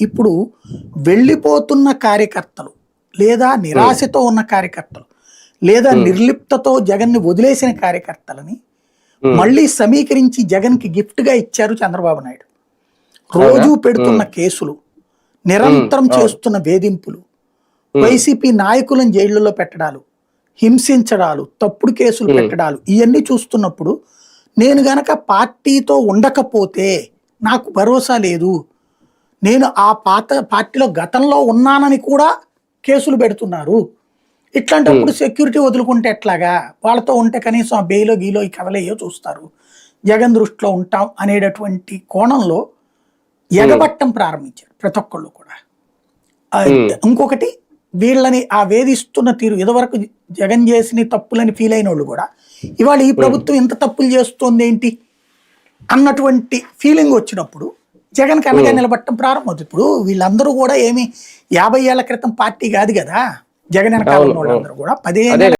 ఇప్పుడు వెళ్ళిపోతున్న కార్యకర్తలు లేదా నిరాశతో ఉన్న కార్యకర్తలు లేదా నిర్లిప్తతో జగన్ని వదిలేసిన కార్యకర్తలని మళ్ళీ సమీకరించి జగన్కి gift గా ఇచ్చారు చంద్రబాబు నాయుడు. రోజు పెడుతున్న కేసులు నిరంతరం చేస్తున్న వేధింపులు వైసీపీ నాయకులను జైళ్ళలో పెట్టడాలు హింసించడాలు తప్పుడు కేసులు పెట్టడాలు ఇవన్నీ చూస్తున్నప్పుడు నేను గనక పార్టీతో ఉండకపోతే నాకు భరోసా లేదు. నేను ఆ పాత పార్టీలో గతంలో ఉన్నానని కూడా కేసులు పెడుతున్నారు. ఇట్లాంటప్పుడు సెక్యూరిటీ వదులుకుంటే ఎట్లాగా? వాళ్ళతో ఉంటే కనీసం ఆ బెయిలో గీలో ఈ కథలయ్యో చూస్తారు. జగన్ దృష్టిలో ఉంటాం అనేటటువంటి కోణంలో ఎగబట్టం ప్రారంభించారు ప్రతి ఒక్కళ్ళు కూడా. ఇంకొకటి వీళ్ళని ఆ వేధిస్తున్న తీరు ఇదివరకు జగన్ చేసిన తప్పులని ఫీల్ అయిన వాళ్ళు కూడా ఇవాళ ఈ ప్రభుత్వం ఇంత తప్పులు చేస్తోంది ఏంటి అన్నటువంటి ఫీలింగ్ వచ్చినప్పుడు జగన్ కన్నగా నిలబట్టడం ప్రారంభమవుతుంది. ఇప్పుడు వీళ్ళందరూ కూడా ఏమి యాభై ఏళ్ళ క్రితం పార్టీ కాదు కదా. జగన్ వెనకాల వాళ్ళందరూ కూడా పదిహేను